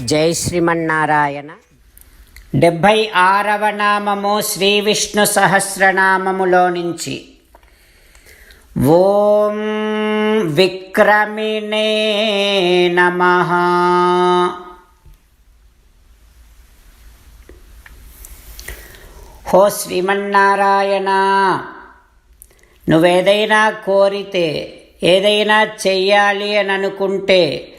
జై శ్రీమన్నారాయణ. డెబ్భై ఆరవ నామము శ్రీ విష్ణు సహస్రనామములో నుంచి. ఓం విక్రమిణే నమ. హో శ్రీమన్నారాయణ నువ్వేదైనా కోరితే ఏదైనా చెయ్యాలి అని అనుకుంటే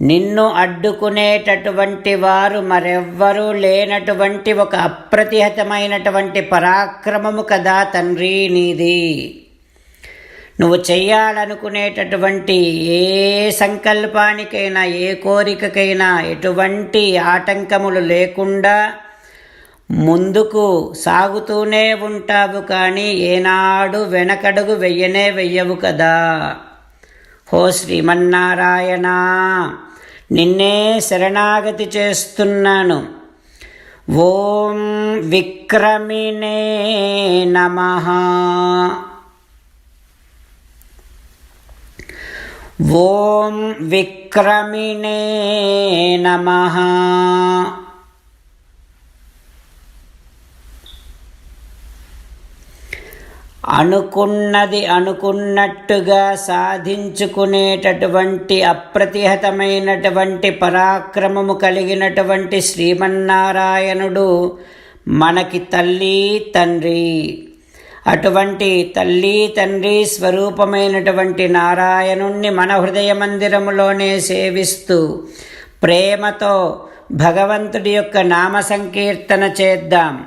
నిన్ను అడ్డుకునేటటువంటి వారు మరెవ్వరూ లేనటువంటి ఒక అప్రతిహతమైనటువంటి పరాక్రమము కదా తండ్రి నీది. నువ్వు చెయ్యాలనుకునేటటువంటి ఏ సంకల్పానికైనా ఏ కోరికకైనా ఎటువంటి ఆటంకములు లేకుండా ముందుకు సాగుతూనే ఉంటావు కానీ ఏనాడు వెనకడుగు వెయ్యనే వెయ్యవు కదా. హో శ్రీమన్నారాయణ! నిన్నే శరణాగతి చేస్తున్నాను. ఓం విక్రమిణే నమ. ఓం విక్రమిణే నమ. అనుకున్నది అనుకున్నట్టుగా సాధించుకునేటటువంటి అప్రతిహతమైనటువంటి పరాక్రమము కలిగినటువంటి శ్రీమన్నారాయణుడు మనకి తల్లి తండ్రి. అటువంటి తల్లి తండ్రి స్వరూపమైనటువంటి నారాయణుణ్ణి మన హృదయ మందిరములోనే సేవిస్తూ ప్రేమతో భగవంతుడి యొక్క నామ సంకీర్తన చేద్దాం.